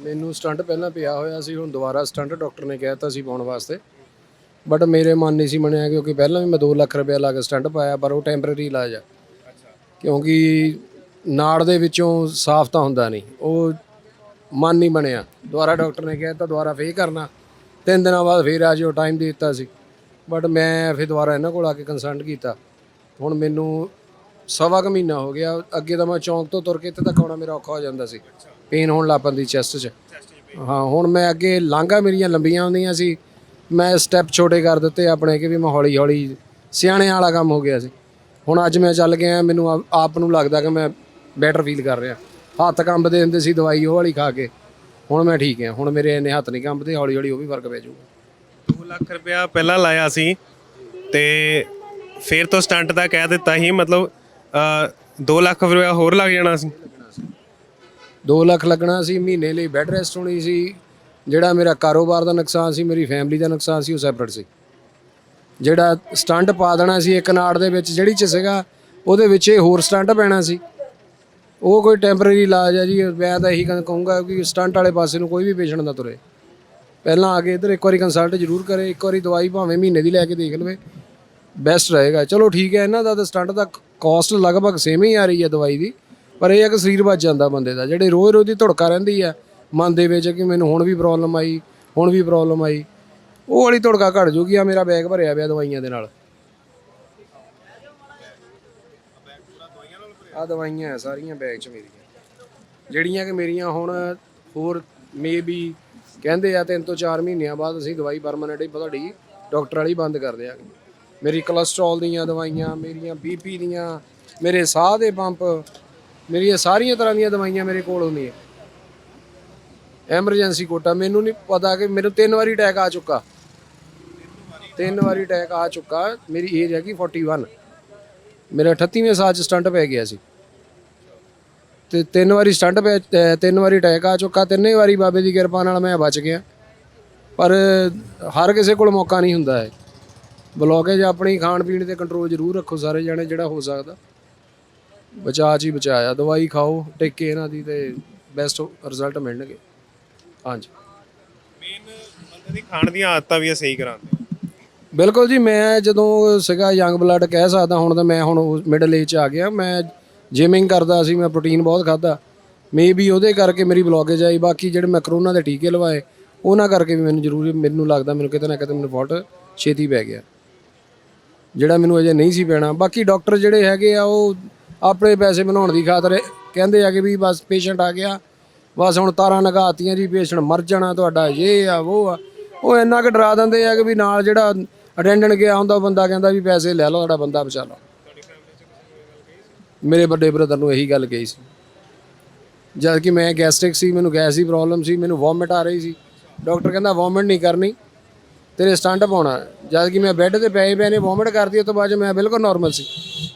ਮੈਨੂੰ ਸਟੰਟ ਪਹਿਲਾਂ ਪਿਆ ਹੋਇਆ ਸੀ, ਹੁਣ ਦੁਬਾਰਾ ਸਟੰਟ ਡਾਕਟਰ ਨੇ ਕਹਿਤਾ ਸੀ ਪਾਉਣ ਵਾਸਤੇ। ਬਟ ਮੇਰੇ ਮਨ ਨਹੀਂ ਸੀ ਬਣਿਆ ਕਿਉਂਕਿ ਪਹਿਲਾਂ ਵੀ ਮੈਂ 2 ਲੱਖ ਰੁਪਏ ਲਾ ਕੇ ਸਟੰਟ ਪਾਇਆ, ਪਰ ਉਹ ਟੈਂਪਰੇਰੀ ਇਲਾਜ ਆ। ਕਿਉਂਕਿ ਨਾੜ ਦੇ ਵਿੱਚੋਂ ਸਾਫ਼ ਤਾਂ ਹੁੰਦਾ ਨਹੀਂ, ਉਹ ਮਨ ਨਹੀਂ ਬਣਿਆ। ਦੁਬਾਰਾ ਡਾਕਟਰ ਨੇ ਕਹਿਤਾ ਦੁਬਾਰਾ ਫੇਰ ਕਰਨਾ। ਤਿੰਨ ਦਿਨਾਂ ਬਾਅਦ ਫੇਰ ਆ ਜਿਓ ਟਾਈਮ ਦੇ ਦਿੱਤਾ ਸੀ। ਬਟ ਮੈਂ ਫਿਰ ਦੁਬਾਰਾ ਇਹਨਾਂ ਕੋਲ ਆ ਕੇ ਕੰਸਲਟ ਕੀਤਾ। ਹੁਣ ਮੈਨੂੰ ਸਵਾ ਕੁ ਮਹੀਨਾ ਹੋ ਗਿਆ, ਅੱਗੇ ਤਾਂ ਮੈਂ ਚੌਂਕ ਤੋਂ ਤੁਰ ਕੇ ਇੱਥੇ ਤੱਕ ਆਉਣਾ ਮੇਰਾ ਔਖਾ ਹੋ ਜਾਂਦਾ ਸੀ। ਪੇਨ ਹੋਣ ਲੱਗ ਪੈਂਦੀ ਚੈਸਟ 'ਚ। ਹਾਂ, ਹੁਣ ਮੈਂ ਅੱਗੇ ਲਾਂਘਾਂ ਮੇਰੀਆਂ ਲੰਬੀਆਂ ਹੁੰਦੀਆਂ ਸੀ। ਮੈਂ ਸਟੈਪ ਛੋਟੇ ਕਰ ਦਿੱਤੇ ਆਪਣੇ ਕਿ ਵੀ ਮੈਂ ਹੌਲੀ ਹੌਲੀ ਸਿਆਣਿਆਂ ਵਾਲਾ ਕੰਮ ਹੋ ਗਿਆ ਸੀ। ਹੁਣ ਅੱਜ ਮੈਂ ਚੱਲ ਗਿਆ, ਮੈਨੂੰ ਆਪ ਨੂੰ ਲੱਗਦਾ ਕਿ ਮੈਂ ਬੈਟਰ ਫੀਲ ਕਰ ਰਿਹਾ। ਹੱਥ ਕੰਬਦੇ ਹੁੰਦੇ ਸੀ ਦਵਾਈ ਉਹ ਵਾਲੀ ਖਾ ਕੇ। ਹੁਣ ਮੈਂ ਠੀਕ ਹਾਂ, ਹੁਣ ਮੇਰੇ ਇੰਨੇ ਹੱਥ ਨਹੀਂ ਕੰਬਦੇ, ਹੌਲੀ ਹੌਲੀ ਉਹ ਵੀ ਫ਼ਰਕ ਪੈ ਜਾਊਗਾ। 2 ਲੱਖ ਰੁਪਇਆ ਪਹਿਲਾਂ ਲਾਇਆ ਸੀ ਤੇ ਫਿਰ ਤੋਂ ਸਟੰਟ ਦਾ ਕਹਿ ਦਿੱਤਾ ਸੀ, ਮਤਲਬ 2 ਲੱਖ ਰੁਪਇਆ ਹੋਰ ਲੱਗ ਜਾਣਾ ਸੀ। 2 ਲੱਖ ਲੱਗਣਾ ਸੀ, ਮਹੀਨੇ ਲਈ ਬੈੱਡ ਰੈਸਟ ਹੋਣੀ ਸੀ। ਜਿਹੜਾ ਮੇਰਾ ਕਾਰੋਬਾਰ ਦਾ ਨੁਕਸਾਨ ਸੀ, ਮੇਰੀ ਫੈਮਿਲੀ ਦਾ ਨੁਕਸਾਨ ਸੀ, ਉਹ ਸੈਪਰੇਟ ਸੀ। ਜਿਹੜਾ ਸਟੰਟ ਪਾ ਦੇਣਾ ਸੀ ਇੱਕ ਨਾੜ ਦੇ ਵਿੱਚ, ਜਿਹੜੀ ਚ ਸੀਗਾ, ਉਹਦੇ ਵਿੱਚ ਇਹ ਹੋਰ ਸਟੰਟ ਪੈਣਾ ਸੀ। ਉਹ ਕੋਈ ਟੈਂਪਰੇਰੀ ਇਲਾਜ ਹੈ ਜੀ, ਮੈਂ ਤਾਂ ਇਹੀ ਕਹਿ- ਕਹੂੰਗਾ ਕਿ ਸਟੰਟ ਵਾਲੇ ਪਾਸੇ ਨੂੰ ਕੋਈ ਵੀ ਪੇਸ਼ੈਂਟ ਨਾ ਤੁਰੇ। ਪਹਿਲਾਂ ਆ ਕੇ ਇੱਧਰ ਇੱਕ ਵਾਰੀ ਕੰਸਲਟ ਜ਼ਰੂਰ ਕਰੇ, ਇੱਕ ਵਾਰੀ ਦਵਾਈ ਭਾਵੇਂ ਮਹੀਨੇ ਦੀ ਲੈ ਕੇ ਦੇਖ ਲਵੇ ਬੈਸਟ ਰਹੇਗਾ। ਚਲੋ ਠੀਕ ਹੈ, ਇਹਨਾਂ ਦਾ ਤਾਂ ਸਟੰਟ ਦਾ ਕਾਸਟ ਲਗਭਗ ਸੇਮ ਹੀ ਆ ਰਹੀ ਹੈ ਦਵਾਈ ਦੀ। ਪਰ ਇਹ ਹੈ ਕਿ ਸਰੀਰ ਵੱਜ ਜਾਂਦਾ ਬੰਦੇ ਦਾ, ਜਿਹੜੇ ਰੋਜ਼ ਰੋਜ਼ ਦੀ ਧੜਕਾ ਰਹਿੰਦੀ ਹੈ ਮਨ ਦੇ ਵਿੱਚ ਕਿ ਮੈਨੂੰ ਹੁਣ ਵੀ ਪ੍ਰੋਬਲਮ ਆਈ, ਹੁਣ ਵੀ ਪ੍ਰੋਬਲਮ ਆਈ, ਉਹ ਵਾਲੀ ਧੜਕਾ ਘਟ ਜੂਗੀ ਆ ਮੇਰਾ ਬੈਗ ਭਰਿਆ ਪਿਆ ਦਵਾਈਆਂ ਦੇ ਨਾਲ। ਆ ਦਵਾਈਆਂ ਹੈ ਸਾਰੀਆਂ ਬੈਗ 'ਚ ਮੇਰੀਆਂ। ਜਿਹੜੀਆਂ ਕਿ ਮੇਰੀਆਂ ਹੁਣ ਹੋਰ ਮੇਬੀ ਕਹਿੰਦੇ ਆ ਤਿੰਨ ਤੋਂ ਚਾਰ ਮਹੀਨਿਆਂ ਬਾਅਦ ਅਸੀਂ ਦਵਾਈ ਪਰਮਾਨੈਂਟ ਹੀ ਤੁਹਾਡੀ ਡਾਕਟਰ ਵਾਲੀ ਬੰਦ ਕਰ ਦਿਆਂਗੇ। ਮੇਰੀ ਕੋਲੇਸਟ੍ਰੋਲ ਦੀਆਂ ਦਵਾਈਆਂ, ਮੇਰੀਆਂ ਬੀਪੀ ਦੀਆਂ, ਮੇਰੇ ਸਾਹ ਦੇ ਪੰਪ ਮੇਰੀਆਂ ਸਾਰੀਆਂ ਤਰ੍ਹਾਂ ਦੀਆਂ ਦਵਾਈਆਂ ਮੇਰੇ ਕੋਲ ਹੁੰਦੀਆਂ। ਐਮਰਜੈਂਸੀ ਕੋਟਾ, ਮੈਨੂੰ ਨਹੀਂ ਪਤਾ ਕਿ ਮੈਨੂੰ ਤਿੰਨ ਵਾਰੀ ਅਟੈਕ ਆ ਚੁੱਕਾ। ਤਿੰਨ ਵਾਰੀ ਅਟੈਕ ਆ ਚੁੱਕਾ, ਮੇਰੀ ਏਜ ਹੈਗੀ 41 ਮੇਰਾ 38ਵੇਂ ਸਾਲ ਚ ਸਟੰਟ ਪੈ ਗਿਆ ਸੀ। ਤੇ ਤਿੰਨ ਵਾਰੀ ਸਟੰਟ ਪੈ ਤਿੰਨ ਵਾਰੀ ਅਟੈਕ ਆ ਚੁੱਕਾ, ਤਿੰਨੇ ਵਾਰੀ ਬਾਬੇ ਦੀ ਕਿਰਪਾ ਨਾਲ ਮੈਂ ਬਚ ਗਿਆ। ਪਰ ਹਰ ਕਿਸੇ ਕੋਲ ਮੌਕਾ ਨਹੀਂ ਹੁੰਦਾ ਹੈ। ਬਲੌਕੇਜ ਆਪਣੀ ਖਾਣ ਪੀਣ ਤੇ ਕੰਟਰੋਲ ਜ਼ਰੂਰ ਰੱਖੋ ਸਾਰੇ ਜਣੇ, ਜਿਹੜਾ ਹੋ ਸਕਦਾ। ਬਚਾ ਹੀ ਬਚਾਇਆ ਦਵਾਈ ਖਾਓ ਟਿੱਕੇ ਇਹਨਾਂ ਦੀ ਤੇ ਬੈਸਟ ਰਿਜ਼ਲਟ ਮਿਲਣਗੇ। ਹਾਂਜੀ। ਮੇਨ ਬੰਦੇ ਦੀ ਖਾਣ ਦੀਆਂ ਆਦਤਾਂ ਵੀ ਇਹ ਸਹੀ ਕਰਾਉਂਦੇ ਬਿਲਕੁਲ ਜੀ ਮੈਂ ਜਦੋਂ ਸੀਗਾ ਯੰਗ ਬਲੱਡ ਕਹਿ ਸਕਦਾ ਹੁਣ ਤਾਂ ਮੈਂ ਹੁਣ ਮਿਡਲ ਏਜ ਆ ਗਿਆ। ਮੈਂ ਜਿਮਿੰਗ ਕਰਦਾ ਸੀ ਮੈਂ ਪ੍ਰੋਟੀਨ ਬਹੁਤ ਖਾਦਾ ਮੇਬੀ ਉਹਦੇ ਕਰਕੇ ਮੇਰੀ ਬਲੌਕੇਜ ਆਈ ਬਾਕੀ ਜਿਹੜੇ ਮੈਂ ਕਰੋਨਾ ਦੇ ਟੀਕੇ ਲਵਾਏ ਉਹਨਾਂ ਕਰਕੇ ਵੀ ਮੈਨੂੰ ਜ਼ਰੂਰੀ ਮੈਨੂੰ ਲੱਗਦਾ ਮੈਨੂੰ ਕਿਤੇ ਨਾ ਕਿਤੇ ਮੈਨੂੰ ਫਾਲਟ ਛੇਤੀ ਪੈ ਗਿਆ। ਜਿਹੜਾ ਮੈਨੂੰ ਅਜੇ ਨਹੀਂ ਸੀ ਪੈਣਾ। ਬਾਕੀ ਡਾਕਟਰ ਜਿਹੜੇ ਹੈਗੇ ਆ ਉਹ ਆਪਣੇ ਪੈਸੇ ਬਣਾਉਣ ਦੀ ਖਾਤਰ ਕਹਿੰਦੇ ਆ ਕਿ ਵੀ ਬਸ ਪੇਸ਼ੈਂਟ ਆ ਗਿਆ। ਬਸ ਹੁਣ ਤਾਰਾਂ ਨਗਾਤੀਆਂ ਜੀ ਪੇਸ਼ੈਂਟ ਮਰ ਜਾਣਾ ਤੁਹਾਡਾ, ਇਹ ਆ, ਉਹ ਆ। ਉਹ ਇੰਨਾ ਕੁ ਡਰਾ ਦਿੰਦੇ ਆ ਕਿ ਵੀ ਨਾਲ ਜਿਹੜਾ ਅਟੈਂਡੈਂਟ ਗਿਆ ਹੁੰਦਾ ਬੰਦਾ ਕਹਿੰਦਾ ਵੀ ਪੈਸੇ ਲੈ ਲਓ ਤੁਹਾਡਾ ਬੰਦਾ ਬਚਾ ਲਓ। ਮੇਰੇ ਵੱਡੇ ਬ੍ਰਦਰ ਨੂੰ ਇਹੀ ਗੱਲ ਕਹੀ ਸੀ। ਜਦ ਕਿ ਮੈਂ ਗੈਸਟ੍ਰਿਕ ਸੀ, ਮੈਨੂੰ ਗੈਸ ਦੀ ਪ੍ਰੋਬਲਮ ਸੀ, ਮੈਨੂੰ ਵੋਮਿਟ ਆ ਰਹੀ ਸੀ। ਡਾਕਟਰ ਕਹਿੰਦਾ ਵੋਮਿਟ ਨਹੀਂ ਕਰਨੀ, ਤੇਰੇ ਸਟੰਟ ਪਾਉਣਾ। ਜਦ ਕਿ ਮੈਂ ਬੈੱਡ ਤੇ ਪਏ ਪਏ ਨੇ ਵੋਮਿਟ ਕਰਦੀ ਉਸ ਤੋਂ ਬਾਅਦ 'ਚ ਮੈਂ ਬਿਲਕੁਲ ਨਾਰਮਲ ਸੀ।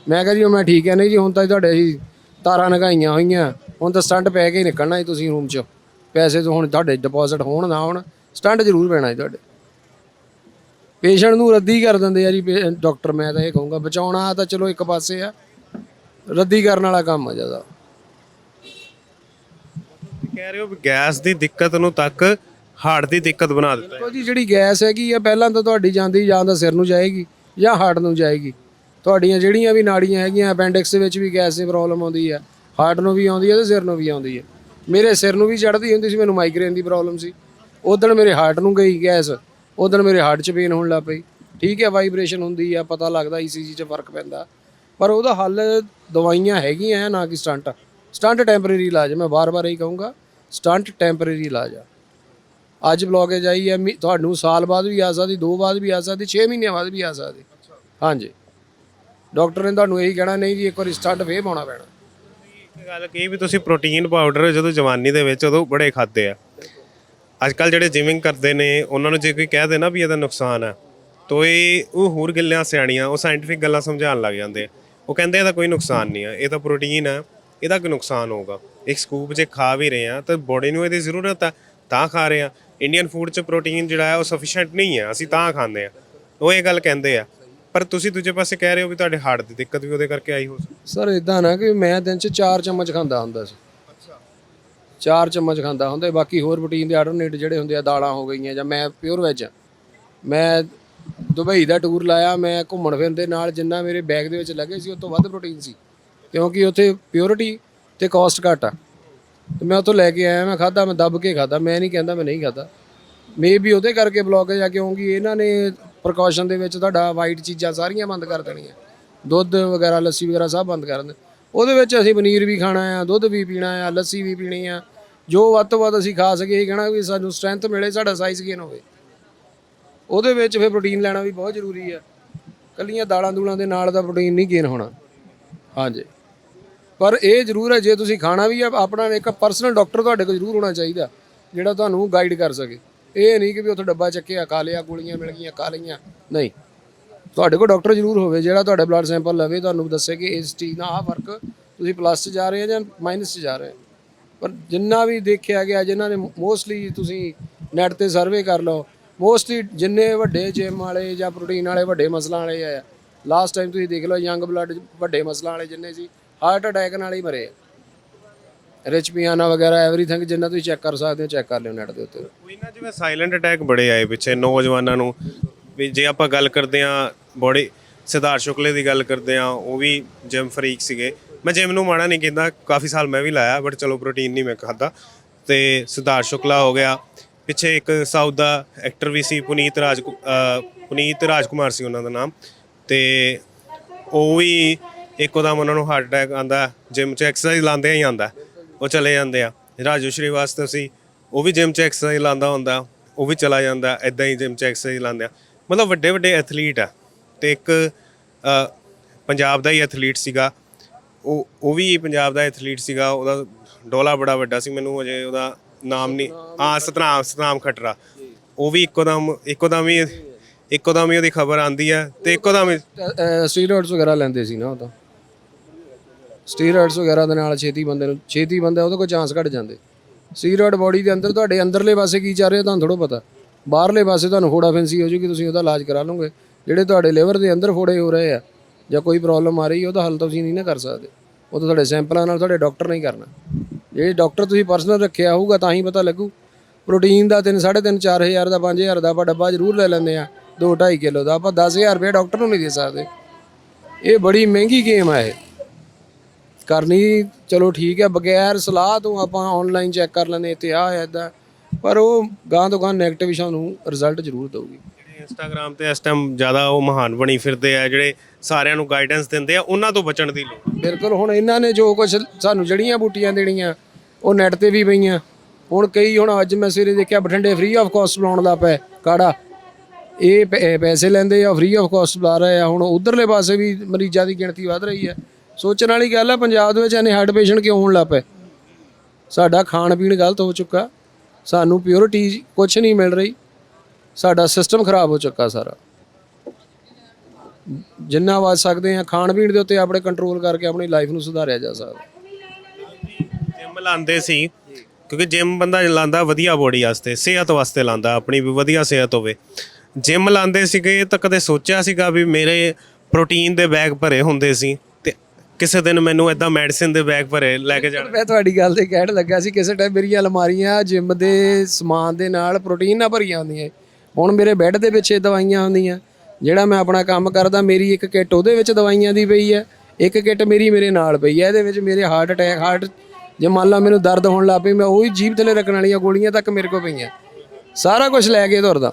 ਮੈਂ ਕਿਹਾ ਜੀ ਹੁਣ ਮੈਂ ਠੀਕ ਹੈ ਨਹੀਂ ਜੀ ਹੁਣ ਤਾਂ ਤੁਹਾਡੇ ਹੀ ਤਾਰਾਂ ਨਗਾਈਆਂ ਹੋਈਆਂ। ਹੁਣ ਤਾਂ ਸਟੰਟ ਪੈ ਕੇ ਹੀ ਨਿਕਲਣਾ ਜੀ ਤੁਸੀਂ ਰੂਮ 'ਚ। ਪੈਸੇ ਤੋਂ ਹੁਣ ਤੁਹਾਡੇ ਡਿਪੋਜ਼ਿਟ ਹੋਣ ਨਾ ਹੋਣ। ਸਟੰਟ ਜ਼ਰੂਰ ਪੈਣਾ ਜੀ ਤੁਹਾਡੇ। ਪੇਸ਼ੈਂਟ ਨੂੰ ਰੱਦੀ ਕਰ ਦਿੰਦੇ ਆ ਜੀ ਡਾਕਟਰ ਮੈਂ ਤਾਂ ਇਹ ਕਹੂੰਗਾ ਬਚਾਉਣਾ ਤਾਂ ਚਲੋ ਇੱਕ ਪਾਸੇ ਆ। ਰੱਦੀ ਕਰਨ ਵਾਲਾ ਕੰਮ ਆ ਜ਼ਿਆਦਾ। ਤੁਸੀਂ ਕਹਿ ਰਹੇ ਹੋ ਗੈਸ ਦੀ ਦਿੱਕਤ ਨੂੰ ਤੱਕ ਹਾਰਟ ਦੀ ਦਿੱਕਤ ਬਣਾ ਦਿੱਤਾ ਹੈ ਜੀ ਜਿਹੜੀ ਗੈਸ ਹੈਗੀ ਆ ਪਹਿਲਾਂ ਤਾਂ ਤੁਹਾਡੀ ਜਾਂਦੀ ਜਾਂ ਤਾਂ ਸਿਰ ਨੂੰ ਜਾਏਗੀ ਜਾਂ ਹਾਰਟ ਨੂੰ ਜਾਏਗੀ। ਤੁਹਾਡੀਆਂ ਜਿਹੜੀਆਂ ਵੀ ਨਾੜੀਆਂ ਹੈਗੀਆਂ ਅਪੈਂਡਿਕਸ ਦੇ ਵਿੱਚ ਵੀ ਗੈਸ ਦੀ ਪ੍ਰੋਬਲਮ ਆਉਂਦੀ ਹੈ ਹਾਰਟ ਨੂੰ ਵੀ ਆਉਂਦੀ ਹੈ ਤੇ ਸਿਰ ਨੂੰ ਵੀ ਆਉਂਦੀ ਹੈ ਮੇਰੇ ਸਿਰ ਨੂੰ ਵੀ ਚੜ੍ਹਦੀ ਹੁੰਦੀ ਸੀ, ਮੈਨੂੰ ਮਾਈਗ੍ਰੇਨ ਦੀ ਪ੍ਰੋਬਲਮ ਸੀ। ਉਦੋਂ ਮੇਰੇ ਹਾਰਟ ਨੂੰ ਗਈ ਗੈਸ, ਉਦੋਂ ਮੇਰੇ ਹਾਰਟ 'ਚ ਪੇਨ ਹੋਣ ਲੱਗ ਪਈ। ਠੀਕ ਹੈ ਵਾਈਬ੍ਰੇਸ਼ਨ ਹੁੰਦੀ ਆ, ਪਤਾ ਲੱਗਦਾ ਈਸੀਜੀ 'ਚ ਫ਼ਰਕ ਪੈਂਦਾ। ਪਰ ਉਹਦਾ ਹੱਲ ਦਵਾਈਆਂ ਹੈਗੀਆਂ ਆ, ਨਾ ਕਿ ਸਟੰਟ ਸਟੰਟ ਟੈਂਪਰੇਰੀ ਇਲਾਜ, ਮੈਂ ਵਾਰ-ਵਾਰ ਇਹੀ ਕਹੂੰਗਾ ਸਟੰਟ ਟੈਂਪਰੇਰੀ ਇਲਾਜ ਆ। ਅੱਜ ਬਲੌਕੇਜ ਆਈ ਹੈ ਮੀ- ਤੁਹਾਨੂੰ ਸਾਲ ਬਾਅਦ ਵੀ ਆ ਸਕਦੀ, ਦੋ ਬਾਅਦ ਵੀ ਆ ਸਕਦੀ 6 ਮਹੀਨਿਆਂ ਬਾਅਦ ਵੀ ਆ ਸਕਦੀ। ਹਾਂਜੀ। ਡਾਕਟਰ ਨੇ ਤੁਹਾਨੂੰ ਇਹੀ ਕਹਿਣਾ, ਨਹੀਂ ਜੀ, ਇੱਕ ਵਾਰੀ ਸਟੰਟ ਫੇਰ ਪਾਉਣਾ ਪੈਣਾ। ਇੱਕ ਗੱਲ ਕੀ ਵੀ ਤੁਸੀਂ ਪ੍ਰੋਟੀਨ ਪਾਊਡਰ ਜਦੋਂ ਜਵਾਨੀ ਦੇ ਵਿੱਚ ਉਦੋਂ ਬੜੇ ਖਾਦੇ ਆ। ਅੱਜ ਕੱਲ ਜਿਹੜੇ ਜਿਮਿੰਗ ਕਰਦੇ ਨੇ, ਉਹਨਾਂ ਨੂੰ ਜੇ ਕੋਈ ਕਹਿ ਦੇ ਨਾ ਵੀ ਇਹਦਾ ਨੁਕਸਾਨ ਹੈ ਤੋ ਇਹ, ਉਹ ਹੋਰ ਗੱਲਾਂ ਸਿਆਣੀਆਂ, ਉਹ ਸਾਇੰਟਿਫਿਕ ਗੱਲਾਂ ਸਮਝਾਉਣ ਲੱਗ ਜਾਂਦੇ ਆ। ਉਹ ਕਹਿੰਦੇ ਇਹਦਾ ਕੋਈ ਨੁਕਸਾਨ ਨਹੀਂ ਆ, ਇਹ ਤਾਂ ਪ੍ਰੋਟੀਨ ਹੈ ਇਹਦਾ ਕੀ ਨੁਕਸਾਨ ਹੋਊਗਾ? ਇੱਕ ਸਕੂਪ ਜੇ ਖਾ ਵੀ ਰਹੇ ਆ, ਤਾਂ ਬੋਡੀ ਨੂੰ ਇਹਦੀ ਜ਼ਰੂਰਤ ਹੈ ਤਾਂ ਖਾ ਰਹੇ ਆ। ਇੰਡੀਅਨ ਫੂਡ 'ਚ ਪ੍ਰੋਟੀਨ ਜਿਹੜਾ ਹੈ ਉਹ ਸਫੀਸ਼ੀਐਂਟ ਨਹੀਂ ਹੈ ਅਸੀਂ ਤਾਂ ਖਾਂਦੇ ਆ। ਉਹ ਇਹ ਗੱਲ ਕਹਿੰਦੇ ਆ ਪਰ ਤੁਸੀਂ ਦੂਜੇ ਪਾਸੇ ਕਹਿ ਰਹੇ ਹੋ ਵੀ ਤੁਹਾਡੇ ਹਾਰਟ ਦੀ ਦਿੱਕਤ ਵੀ ਉਹਦੇ ਕਰਕੇ ਆਈ ਹੋ ਸਕਦੀ। ਸਰ ਇਦਾਂ ਨਾ ਕਿ ਮੈਂ ਦਿਨ 'ਚ 4 ਚਮਚ ਖਾਂਦਾ ਹੁੰਦਾ ਸੀ। ਚਾਰ ਚਮਚ ਖਾਂਦਾ ਹੁੰਦਾ ਬਾਕੀ ਹੋਰ ਪ੍ਰੋਟੀਨ ਦੇ ਆਲਟਰਨੇਟ ਜਿਹੜੇ ਹੁੰਦੇ ਆ ਦਾਲਾਂ ਹੋ ਗਈਆਂ ਜਾਂ ਮੈਂ ਪਿਓਰ ਵੈਜ ਮੈਂ ਦੁਬਈ ਦਾ ਟੂਰ ਲਾਇਆ ਮੈਂ ਘੁੰਮਣ ਫਿਰਨ ਦੇ ਨਾਲ ਜਿੰਨਾ ਮੇਰੇ ਬੈਗ ਦੇ ਵਿੱਚ ਲੱਗੇ ਸੀ ਉਸ ਤੋਂ ਵੱਧ ਪ੍ਰੋਟੀਨ ਸੀ। ਕਿਉਂਕਿ ਉੱਥੇ ਪਿਓਰਿਟੀ ਤੇ ਕਾਸਟ ਘੱਟ ਆ। ਤੇ ਮੈਂ ਉੱਥੋਂ ਲੈ ਕੇ ਆਇਆ ਮੈਂ ਖਾਦਾ ਮੈਂ ਦੱਬ ਕੇ ਖਾਦਾ ਮੈਂ ਨਹੀਂ ਕਹਿੰਦਾ ਮੈਂ ਨਹੀਂ ਖਾਦਾ ਮੇ ਵੀ ਉਹਦੇ ਕਰਕੇ ਬਲੌਕੇਜ ਆ ਕਿਉਂਕਿ ਇਹਨਾਂ ਨੇ ਪ੍ਰੀਕਾਸ਼ਨ ਦੇ ਵਿੱਚ ਤੁਹਾਡਾ ਵਾਈਟ ਚੀਜ਼ਾਂ ਸਾਰੀਆਂ ਬੰਦ ਕਰ ਦੇਣੀਆਂ। ਦੁੱਧ ਵਗੈਰਾ, ਲੱਸੀ ਵਗੈਰਾ ਸਭ ਬੰਦ ਕਰ ਦਿੰਦੇ ਉਹਦੇ ਵਿੱਚ ਅਸੀਂ ਪਨੀਰ ਵੀ ਖਾਣਾ ਆ, ਦੁੱਧ ਵੀ ਪੀਣਾ ਆ, ਲੱਸੀ ਵੀ ਪੀਣੀ ਆ। ਜੋ ਵੱਧ ਤੋਂ ਵੱਧ ਅਸੀਂ ਖਾ ਸਕੀਏ ਕਹਿਣਾ ਵੀ ਸਾਨੂੰ ਸਟਰੈਂਥ ਮਿਲੇ, ਸਾਡਾ ਸਾਈਜ਼ ਗੇਨ ਹੋਵੇ। ਉਹਦੇ ਵਿੱਚ ਫਿਰ ਪ੍ਰੋਟੀਨ ਲੈਣਾ ਵੀ ਬਹੁਤ ਜ਼ਰੂਰੀ ਆ। ਕੱਲੀਆਂ ਦਾਲਾਂ ਦੂਲਾਂ ਦੇ ਨਾਲ ਦਾ ਪ੍ਰੋਟੀਨ ਨਹੀਂ ਗੇਨ ਹੋਣਾ। ਹਾਂਜੀ। ਪਰ ਇਹ ਜ਼ਰੂਰ ਹੈ ਜੇ ਤੁਸੀਂ ਖਾਣਾ ਵੀ ਆ, ਆਪਣਾ ਇੱਕ ਪਰਸਨਲ ਡਾਕਟਰ ਤੁਹਾਡੇ ਕੋਲ ਜ਼ਰੂਰ ਹੋਣਾ ਚਾਹੀਦਾ, ਜਿਹੜਾ ਤੁਹਾਨੂੰ ਗਾਈਡ ਕਰ ਸਕੇ। ਇਹ ਨਹੀਂ ਕਿ ਵੀ ਉੱਥੇ ਡੱਬਾ ਚੱਕਿਆ ਖਾ ਲਿਆ ਗੋਲੀਆਂ ਮਿਲ ਗਈਆਂ ਖਾ ਲਈਆਂ। ਨਹੀਂ। ਤੁਹਾਡੇ ਕੋਲ ਡਾਕਟਰ ਜ਼ਰੂਰ ਹੋਵੇ ਜਿਹੜਾ ਤੁਹਾਡੇ ਬਲੱਡ ਸੈਂਪਲ ਲਵੇ ਤੁਹਾਨੂੰ ਦੱਸੇ ਕਿ ਇਸ ਚੀਜ਼ ਨਾਲ ਆਹ ਫ਼ਰਕ ਤੁਸੀਂ ਪਲੱਸ 'ਚ ਜਾ ਰਹੇ ਹੋ ਜਾਂ ਮਾਈਨਸ 'ਚ ਜਾ ਰਹੇ ਹੋ। ਪਰ ਜਿੰਨਾ ਵੀ ਦੇਖਿਆ ਗਿਆ ਜਿਨ੍ਹਾਂ ਨੇ ਮੋਸਟਲੀ ਤੁਸੀਂ ਨੈਟ ਤੇ ਸਰਵੇ ਕਰ ਲਓ ਮੋਸਟਲੀ ਜਿੰਨੇ ਵੱਡੇ ਜਿਮ ਵਾਲੇ ਜਾਂ ਪ੍ਰੋਟੀਨ ਵਾਲੇ ਵੱਡੇ ਮਸਲਾਂ ਵਾਲੇ ਆ ਲਾਸਟ ਟਾਈਮ ਤੁਸੀਂ ਦੇਖ ਲਓ ਯੰਗ ਬਲੱਡ ਵੱਡੇ ਮਸਲਾਂ ਵਾਲੇ ਜਿੰਨੇ ਸੀ ਹਾਰਟ ਅਟੈਕ ਨਾਲ ਹੀ ਮਰੇ ਰਿਚ ਪਿਆਨਾ ਵਗੈਰਾ ਐਵਰੀਥਿੰਗ ਜਿੰਨਾ ਤੁਸੀਂ ਚੈੱਕ ਕਰ ਸਕਦੇ ਹੋ ਚੈੱਕ ਕਰ ਲਿਓ ਨੈਟ ਦੇ ਉੱਤੇ। ਕੋਈ ਨਾ ਜਿਵੇਂ ਸਾਇਲੈਂਟ ਅਟੈਕ ਬੜੇ ਆਏ ਪਿੱਛੇ ਨੌਜਵਾਨਾਂ ਨੂੰ। ਵੀ ਜੇ ਆਪਾਂ ਗੱਲ ਕਰਦੇ ਆ ਬੋਡੀ ਸਿਧਾਰਥ ਸ਼ੁਕਲੇ ਦੀ ਗੱਲ ਕਰਦੇ ਆ ਉਹ ਵੀ ਜਿਮ ਫਰੀਕ ਸੀਗੇ। ਮੈਂ ਜਿਮ ਨੂੰ ਮਾੜਾ ਨਹੀਂ ਕਹਿੰਦਾ, ਕਾਫੀ ਸਾਲ ਮੈਂ ਵੀ ਲਾਇਆ ਬਟ ਚਲੋ ਪ੍ਰੋਟੀਨ ਨਹੀਂ ਮੈਂ ਖਾਦਾ ਤੇ ਸਿਧਾਰਥ ਸ਼ੁਕਲਾ ਹੋ ਗਿਆ। ਪਿੱਛੇ ਇੱਕ ਸਾਊਥ ਦਾ ਐਕਟਰ ਵੀ ਸੀ, ਪੁਨੀਤ ਰਾਜ ਪੁਨੀਤ ਰਾਜਕੁਮਾਰ ਸੀ ਉਹਨਾਂ ਦਾ ਨਾਮ। ਤੇ ਉਹ ਵੀ ਇੱਕੋ ਦਮ ਉਹਨਾਂ ਨੂੰ ਹਾਰਟ ਅਟੈਕ ਆਂਦਾ ਜਿਮ 'ਚ ਐਕਸਰਸਾਈਜ਼ ਲਾਉਂਦੇ ਹੀ ਆਂਦਾ ਉਹ ਚਲੇ ਜਾਂਦੇ ਆ। ਰਾਜੂ ਸ਼੍ਰੀਵਾਸਤਵ ਸੀ, ਉਹ ਵੀ ਜਿਮ 'ਚ ਐਕਸਰਸਾਈਜ਼ ਲਾਉਂਦਾ ਹੁੰਦਾ, ਉਹ ਵੀ ਚਲਾ ਜਾਂਦਾ ਐਦਾਂ ਹੀ ਜਿਮ 'ਚ ਐਕਸਰਸਾਈਜ਼ ਲਾਉਂਦੇ ਆ। ਮਤਲਬ ਵੱਡੇ ਵੱਡੇ ਐਥਲੀਟ ਆ ਤੇ ਇੱਕ ਪੰਜਾਬ ਦਾ ਹੀ ਐਥਲੀਟ ਸੀਗਾ। ਉਹ ਉਹ ਵੀ ਪੰਜਾਬ ਦਾ ਐਥਲੀਟ ਸੀਗਾ, ਉਹਦਾ ਡੋਲਾ ਬੜਾ ਵੱਡਾ ਸੀ, ਮੈਨੂੰ ਅਜੇ ਉਹਦਾ ਨਾਮ ਨਹੀਂ, ਹਾਂ, ਸਤਨਾਮ ਸਤਨਾਮ ਖਟਰਾ। ਉਹ ਵੀ ਇੱਕੋ ਦਮ ਇੱਕੋ ਦਮ ਹੀ ਇੱਕੋ ਦਮ ਹੀ ਉਹਦੀ ਖਬਰ ਆਂਦੀ ਹੈ ਤੇ ਇੱਕੋ ਦਮ ਹੀ ਸਟੀਰੋਇਡਸ ਵਗੈਰਾ ਲੈਂਦੇ ਸੀ ਨਾ ਉਹ ਤਾਂ। ਸਟੀਰੋਇਡਸ ਵਗੈਰਾ ਦੇ ਨਾਲ ਛੇਤੀ ਬੰਦੇ ਨੂੰ ਛੇਤੀ ਬੰਦਾ ਉਹਦੇ ਕੋਲ ਚਾਂਸ ਘਟ ਜਾਂਦੇ। ਸਟੀਰੋਇਡ ਬੋਡੀ ਦੇ ਅੰਦਰ ਤੁਹਾਡੇ ਅੰਦਰਲੇ ਪਾਸੇ ਕੀ ਚੱਲ ਰਿਹਾ ਤੁਹਾਨੂੰ ਥੋੜਾ ਪਤਾ। ਬਾਹਰਲੇ ਪਾਸੇ ਤੁਹਾਨੂੰ ਫੋੜਾ ਫੈਂਸੀ ਹੋ ਜੂਗੀ, ਤੁਸੀਂ ਉਹਦਾ ਇਲਾਜ ਕਰਾ ਲਓਗੇ। ਜਿਹੜੇ ਤੁਹਾਡੇ ਲਿਵਰ ਦੇ ਅੰਦਰ ਫੋੜੇ ਹੋ ਰਹੇ ਆ, ਜਾਂ ਕੋਈ ਪ੍ਰੋਬਲਮ ਆ ਰਹੀ, ਉਹਦਾ ਹੱਲ ਤੁਸੀਂ ਨਹੀਂ ਨਾ ਕਰ ਸਕਦੇ। ਉਹ ਤਾਂ ਤੁਹਾਡੇ ਸੈਂਪਲਾਂ ਨਾਲ ਤੁਹਾਡੇ ਡਾਕਟਰ ਨਹੀਂ ਕਰਨਾ। ਜੇ ਡਾਕਟਰ ਤੁਸੀਂ ਪਰਸਨਲ ਰੱਖਿਆ ਹੋਊਗਾ, ਤਾਂ ਹੀ ਪਤਾ ਲੱਗੂ। ਪ੍ਰੋਟੀਨ ਦਾ 3 3.5 4000 ਦਾ 5000 ਦਾ ਆਪਾਂ ਡੱਬਾ ਜ਼ਰੂਰ ਲੈ ਲੈਂਦੇ ਆ 2 2.5 ਕਿਲੋ ਦਾ, ਆਪਾਂ 10000 ਰੁਪਏ ਡਾਕਟਰ ਨੂੰ ਨਹੀਂ ਦੇ ਸਕਦੇ। ਇਹ ਬੜੀ ਮਹਿੰਗੀ ਗੇਮ ਹੈ ਇਹ। ਕਰਨੀ ਚਲੋ ਠੀਕ ਹੈ ਬਗੈਰ ਸਲਾਹ ਤੋਂ ਆਪਾਂ ਆਨਲਾਈਨ ਚੈੱਕ ਕਰ ਲੈਂਦੇ ਇੱਥੇ ਆ ਹੈ ਇਦਾਂ ਪਰ ਉਹ ਗਾਂ ਤੋਂ ਗਾਂ 네ਗੇਟਿਵ ਸਾਨੂੰ ਰਿਜ਼ਲਟ ਜ਼ਰੂਰ ਦਊਗੀ। ਜਿਹੜੇ ਇੰਸਟਾਗ੍ਰam ਤੇ ਇਸ ਟਾਈਮ ਜ਼ਿਆਦਾ ਉਹ ਮਹਾਨ ਬਣੀ ਫਿਰਦੇ ਆ ਜਿਹੜੇ ਸਾਰਿਆਂ ਨੂੰ ਗਾਈਡੈਂਸ ਦਿੰਦੇ ਆ ਉਹਨਾਂ ਤੋਂ ਬਚਣ ਦੀ ਲੋੜ। ਬਿਲਕੁਲ ਹੁਣ ਇਹਨਾਂ ਨੇ ਜੋ ਕੁਝ ਸਾਨੂੰ ਜੜੀਆਂ ਬੂਟੀਆਂ ਦੇਣੀਆਂ ਉਹ ਨੈਟ ਤੇ ਵੀ ਪਈਆਂ। ਹੁਣ ਕਈ ਹੁਣ ਅੱਜ ਮੈਂ ਸਵੇਰੇ ਦੇਖਿਆ ਬਠਿੰਡੇ ਫ੍ਰੀ ਆਫ ਕਾਸਟ ਬਣਾਉਣ ਦਾ ਪੈ ਕਾੜਾ। ਇਹ ਪੈਸੇ ਲੈਂਦੇ ਆ ਫ੍ਰੀ ਆਫ ਕਾਸਟ ਬੁਲਾ ਰਹੇ ਆ। ਹੁਣ ਉਧਰਲੇ ਪਾਸੇ ਵੀ ਮਰੀਜ਼ਾਂ ਦੀ ਗਿਣਤੀ ਵਧ ਰਹੀ ਹੈ। ਸੋਚਣ ਵਾਲੀ ਗੱਲ ਹੈ ਪੰਜਾਬ ਦੇ ਵਿੱਚ ਇਹਨੇ ਹਾਰਟ ਪੇਸ਼ੈਂਟ ਕਿਉਂ ਹੋਣ ਲੱਗ ਪਏ? ਸਾਡਾ ਖਾਣ ਪੀਣ ਗਲਤ ਹੋ ਚੁੱਕਾ। ਸਾਨੂੰ ਪਿਓਰਿਟੀ ਕੁਝ ਨਹੀਂ ਮਿਲ ਰਹੀ। ਸਾਡਾ ਸਿਸਟਮ ਖਰਾਬ ਹੋ ਚੁੱਕਾ ਸਾਰਾ। ਜਿੰਨਾ ਵੱਧ ਸਕਦੇ ਆ ਖਾਣ ਪੀਣ ਦੇ ਉੱਤੇ ਆਪਣੇ ਕੰਟਰੋਲ ਕਰਕੇ ਆਪਣੀ ਲਾਈਫ ਨੂੰ ਸੁਧਾਰਿਆ ਜਾ ਸਕਦਾ। ਜਿਮ ਲਾਉਂਦੇ ਸੀ, ਕਿਉਂਕਿ ਜਿਮ ਬੰਦਾ ਲਾਉਂਦਾ ਵਧੀਆ ਬੋਡੀ ਵਾਸਤੇ, ਸਿਹਤ ਵਾਸਤੇ ਲਾਉਂਦਾ, ਆਪਣੀ ਵੀ ਵਧੀਆ ਸਿਹਤ ਹੋਵੇ। ਜਿਮ ਲਾਉਂਦੇ ਸੀਗੇ ਤਾਂ ਕਦੇ ਸੋਚਿਆ ਸੀਗਾ ਵੀ ਮੇਰੇ ਪ੍ਰੋਟੀਨ ਦੇ ਬੈਗ ਭਰੇ ਹੁੰਦੇ ਸੀ। ਕਿਸੇ ਦਿਨ ਮੈਨੂੰ ਇਦਾਂ ਮੈਡੀਸਿਨ ਦੇ ਬੈਗ ਭਰੇ ਲੈ ਕੇ ਜਾਣਾ। ਮੈਂ ਤੁਹਾਡੀ ਗੱਲ ਤੇ ਕਹਿਣ ਲੱਗਾ ਸੀ, ਕਿਸੇ ਟਾਈਮ ਮੇਰੀਆਂ ਅਲਮਾਰੀਆਂ ਜਿਮ ਦੇ ਸਮਾਨ ਦੇ ਨਾਲ ਪ੍ਰੋਟੀਨ ਨਾਲ ਭਰੀਆਂ ਹੁੰਦੀਆਂ। ਹੁਣ ਮੇਰੇ ਬੈੱਡ ਦੇ ਵਿੱਚ ਇਹ ਦਵਾਈਆਂ ਹੁੰਦੀਆਂ। ਜਿਹੜਾ ਮੈਂ ਆਪਣਾ ਕੰਮ ਕਰਦਾ, ਮੇਰੀ ਇੱਕ ਕਿੱਟ ਉਹਦੇ ਵਿੱਚ ਦਵਾਈਆਂ ਦੀ ਪਈ ਹੈ। ਇੱਕ ਕਿੱਟ ਮੇਰੀ ਮੇਰੇ ਨਾਲ ਪਈ ਹੈ। ਇਹਦੇ ਵਿੱਚ ਮੇਰੇ ਹਾਰਟ ਅਟੈਕ ਹਾਰਟ ਜੇ ਮੰਨ ਲਾ ਮੈਨੂੰ ਦਰਦ ਹੋਣ ਲੱਗ ਪਈ, ਮੈਂ ਉਹੀ ਜੀਭ ਥੱਲੇ ਰੱਖਣ ਵਾਲੀਆਂ ਗੋਲੀਆਂ ਤੱਕ ਮੇਰੇ ਕੋਲ ਪਈਆਂ। ਸਾਰਾ ਕੁਝ ਲੈ ਕੇ ਤੁਰਦਾ।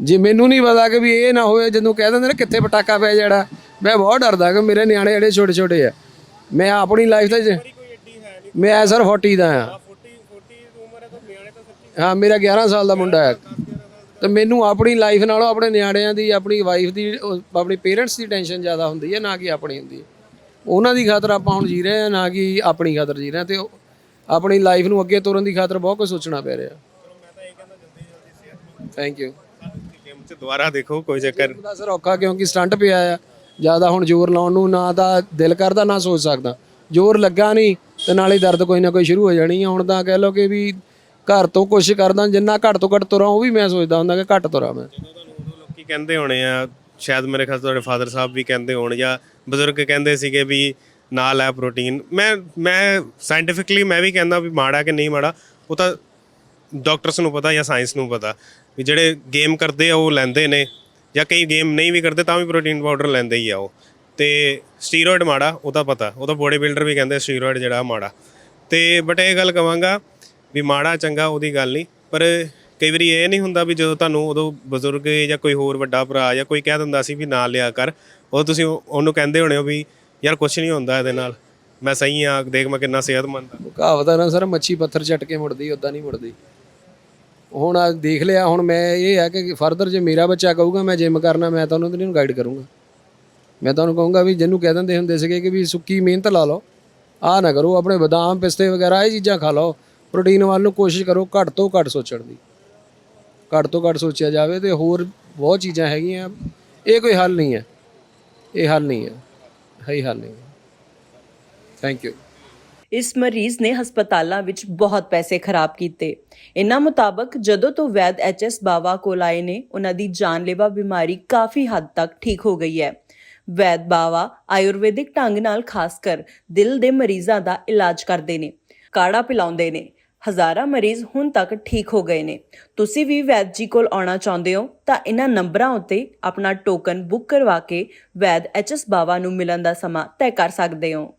ਜੇ ਮੈਨੂੰ ਨਹੀਂ ਪਤਾ ਕਿ ਵੀ ਇਹ ਨਾ ਹੋਵੇ, ਜਦੋਂ ਕਹਿ ਦਿੰਦੇ ਨੇ ਕਿੱਥੇ ਪਟਾਕਾ ਪਿਆ ਜਿਹੜਾ, ਮੈਂ ਬਹੁਤ ਡਰਦਾ ਕਿ ਮੇਰੇ ਨਿਆਣੇ ਜਿਹੜੇ ਛੋਟੇ ਛੋਟੇ ਆ। ਮੈਂ ਆਪਣੀ ਲਾਈਫ ਤੇ ਮੈਂ ਸਰ 40 ਦਾ ਆ। ਹਾਂ, ਮੇਰਾ 11 ਸਾਲ ਦਾ ਮੁੰਡਾ ਹੈ ਤੇ ਮੈਨੂੰ ਆਪਣੀ ਲਾਈਫ ਨਾਲੋਂ ਆਪਣੇ ਨਿਆਣਿਆਂ ਦੀ, ਆਪਣੀ ਵਾਈਫ ਦੀ, ਉਹ ਆਪਣੀ ਪੇਰੈਂਟਸ ਦੀ ਟੈਨਸ਼ਨ ਜ਼ਿਆਦਾ ਹੁੰਦੀ ਹੈ ਨਾ ਕਿ ਆਪਣੀ ਹੁੰਦੀ ਹੈ ਉਹਨਾਂ ਦੀ ਖਾਤਰ ਆਪਾਂ ਹੁਣ ਜੀ ਰਹੇ ਹਾਂ ਨਾ ਕਿ ਆਪਣੀ ਖਾਤਰ ਜੀ ਰਹੇ ਹਾਂ ਤੇ ਆਪਣੀ ਲਾਈਫ ਨੂੰ ਅੱਗੇ ਤੋਰਨ ਦੀ ਖਾਤਰ ਬਹੁਤ ਕੁਝ ਸੋਚਣਾ ਪੈ ਰਿਹਾ। ਥੈਂਕ ਯੂ ਜਿਮ 'ਚ ਦੁਬਾਰਾ ਦੇਖੋ ਕੋਈ ਚੱਕਰ ਦਾ ਸਰ ਔਖਾ ਕਿਉਂਕਿ ਸਟੰਟ ਪਿਆ ਆ। ਜ਼ਿਆਦਾ ਹੁਣ ਜ਼ੋਰ ਲਾਉਣ ਨੂੰ ਨਾ ਤਾਂ ਦਿਲ ਕਰਦਾ ਨਾ ਸੋਚ ਸਕਦਾ। ਜ਼ੋਰ ਲੱਗਾ ਨਹੀਂ ਤੇ ਨਾਲੇ ਦਰਦ ਕੋਈ ਨਾ ਕੋਈ ਸ਼ੁਰੂ ਹੋ ਜਾਣੀ ਆ। ਹੁਣ ਤਾਂ ਕਹਿ ਲਓ ਕਿ ਵੀ ਘਰ ਤੋਂ ਕੋਸ਼ਿਸ਼ ਕਰਦਾ ਜਿੰਨਾ ਘੱਟ ਤੋਂ ਘੱਟ ਤੁਰਾਂ ਉਹ ਵੀ ਮੈਂ ਸੋਚਦਾ ਹੁੰਦਾ ਕਿ ਘੱਟ ਤੁਰਾਂ ਮੈਂ। ਤੁਹਾਨੂੰ ਉਦੋਂ ਲੋਕੀ ਕਹਿੰਦੇ ਹੋਣੇ ਆ ਸ਼ਾਇਦ ਮੇਰੇ ਖਿਆਲ ਤੁਹਾਡੇ ਫਾਦਰ ਸਾਹਿਬ ਵੀ ਕਹਿੰਦੇ ਹੋਣ ਜਾਂ ਬਜ਼ੁਰਗ ਕਹਿੰਦੇ ਸੀਗੇ ਵੀ ਨਾਲ ਹੈ ਪ੍ਰੋਟੀਨ। ਮੈਂ ਮੈਂ ਸਾਇੰਟੀਫਿਕਲੀ ਮੈਂ ਵੀ ਕਹਿੰਦਾ ਵੀ ਮਾੜਾ ਕਿ ਨਹੀਂ ਮਾੜਾ ਉਹ ਤਾਂ ਡਾਕਟਰਸ ਨੂੰ ਪਤਾ ਜਾਂ ਸਾਇੰਸ ਨੂੰ ਪਤਾ। ਵੀ ਜਿਹੜੇ ਗੇਮ ਕਰਦੇ ਆ, ਉਹ ਲੈਂਦੇ ਨੇ ਜਾਂ ਕਈ ਗੇਮ ਨਹੀਂ ਵੀ ਕਰਦੇ ਤਾਂ ਵੀ ਪ੍ਰੋਟੀਨ ਪਾਊਡਰ ਲੈਂਦੇ ਹੀ ਆ ਉਹ। ਤੇ ਸਟੀਰੋਇਡ ਮਾੜਾ, ਉਹ ਤਾਂ ਪਤਾ। ਉਹ ਤਾਂ ਬੋਡੀ ਬਿਲਡਰ ਵੀ ਕਹਿੰਦੇ ਸਟੀਰੋਇਡ ਜਿਹੜਾ ਮਾੜਾ। ਤੇ ਬਟ ਇਹ ਗੱਲ ਕਵਾਂਗਾ ਵੀ ਮਾੜਾ ਚੰਗਾ ਉਹਦੀ ਗੱਲ ਨਹੀਂ। ਪਰ ਕਈ ਵਾਰੀ ਇਹ ਨਹੀਂ ਹੁੰਦਾ ਵੀ ਜਦੋਂ ਤੁਹਾਨੂੰ ਉਦੋਂ ਬਜ਼ੁਰਗ ਜਾਂ ਕੋਈ ਹੋਰ ਵੱਡਾ ਭਰਾ ਜਾਂ ਕੋਈ ਕਹਿ ਦਿੰਦਾ ਸੀ ਵੀ ਨਾਲ ਲਿਆ ਕਰ ਉਹ ਤੁਸੀਂ ਉਹਨੂੰ ਕਹਿੰਦੇ ਹੋਣੇ ਹੋ ਵੀ ਯਾਰ ਕੁਝ ਨਹੀਂ ਹੁੰਦਾ ਇਹਦੇ ਨਾਲ। ਮੈਂ ਸਹੀ ਆ, ਦੇਖ ਮੈਂ ਕਿੰਨਾ ਸਿਹਤਮੰਦ ਆ। ਕਹਾਵਤ ਆ ਨਾ ਸਰ ਮੱਛੀ ਪੱਥਰ ਚੱਟ ਕੇ ਮੁੜਦੀ ਉਦਾਂ ਨਹੀਂ ਮੁੜਦੀ। ਹੁਣ ਆ ਦੇਖ ਲਿਆ, ਹੁਣ ਮੈਂ ਇਹ ਹੈ ਕਿ ਫਰਦਰ ਜੇ ਮੇਰਾ ਬੱਚਾ ਕਹੂਗਾ, ਮੈਂ ਜਿਮ ਕਰਨਾ, ਮੈਂ ਤਾਂ ਉਹਨੂੰ ਨੂੰ ਗਾਈਡ ਕਰੂੰਗਾ। ਮੈਂ ਤੁਹਾਨੂੰ ਕਹੂੰਗਾ ਵੀ ਜਿਹਨੂੰ ਕਹਿ ਦਿੰਦੇ ਹੁੰਦੇ ਸੀਗੇ ਕਿ ਵੀ ਸੁੱਕੀ ਮਿਹਨਤ ਲਾ ਲਓ, ਆਹ ਨਾ ਕਰੋ, ਆਪਣੇ ਬਦਾਮ, ਪਿਸਤੇ ਵਗੈਰਾ, ਇਹ ਚੀਜ਼ਾਂ ਖਾ ਲਓ ਪ੍ਰੋਟੀਨ ਵੱਲ ਨੂੰ ਕੋਸ਼ਿਸ਼ ਕਰੋ ਘੱਟ ਤੋਂ ਘੱਟ ਸੋਚਣ ਦੀ। ਘੱਟ ਤੋਂ ਘੱਟ ਸੋਚਿਆ ਜਾਵੇ ਤੇ ਹੋਰ ਬਹੁਤ ਚੀਜ਼ਾਂ ਹੈਗੀਆਂ, ਇਹ ਕੋਈ ਹੱਲ ਨਹੀਂ ਹੈ। ਇਹ ਹੱਲ ਨਹੀਂ ਹੈ। ਹੈ ਹੱਲ ਨਹੀਂ ਥੈਂਕ ਯੂ ਇਸ ਮਰੀਜ਼ ਨੇ ਹਸਪਤਾਲਾਂ ਵਿੱਚ ਬਹੁਤ ਪੈਸੇ ਖਰਾਬ ਕੀਤੇ। ਇਹਨਾਂ ਮੁਤਾਬਕ ਜਦੋਂ ਤੋਂ ਵੈਦ ਐਚਐਸ ਬਾਵਾ ਕੋਲ ਆਏ ਨੇ, ਉਹਨਾਂ ਦੀ ਜਾਨਲੇਵਾ ਬਿਮਾਰੀ ਕਾਫੀ ਹੱਦ ਤੱਕ ਠੀਕ ਹੋ ਗਈ ਹੈ। ਵੈਦ ਬਾਵਾ ਆਯੁਰਵੈਦਿਕ ਢੰਗ ਨਾਲ ਖਾਸ ਕਰ ਦਿਲ ਦੇ ਮਰੀਜ਼ਾਂ ਦਾ ਇਲਾਜ ਕਰਦੇ ਨੇ, ਕਾੜਾ ਪਿਲਾਉਂਦੇ ਨੇ। ਹਜ਼ਾਰਾਂ ਮਰੀਜ਼ ਹੁਣ ਤੱਕ ਠੀਕ ਹੋ ਗਏ ਨੇ। ਤੁਸੀਂ ਵੀ ਵੈਦ ਜੀ ਕੋਲ ਆਉਣਾ ਚਾਹੁੰਦੇ ਹੋ ਤਾਂ ਇਹਨਾਂ ਨੰਬਰਾਂ ਉੱਤੇ ਆਪਣਾ ਟੋਕਨ ਬੁੱਕ ਕਰਵਾ ਕੇ ਵੈਦ ਐਚਐਸ ਬਾਵਾ ਨੂੰ ਮਿਲਣ ਦਾ ਸਮਾਂ ਤੈਅ ਕਰ ਸਕਦੇ ਹੋ।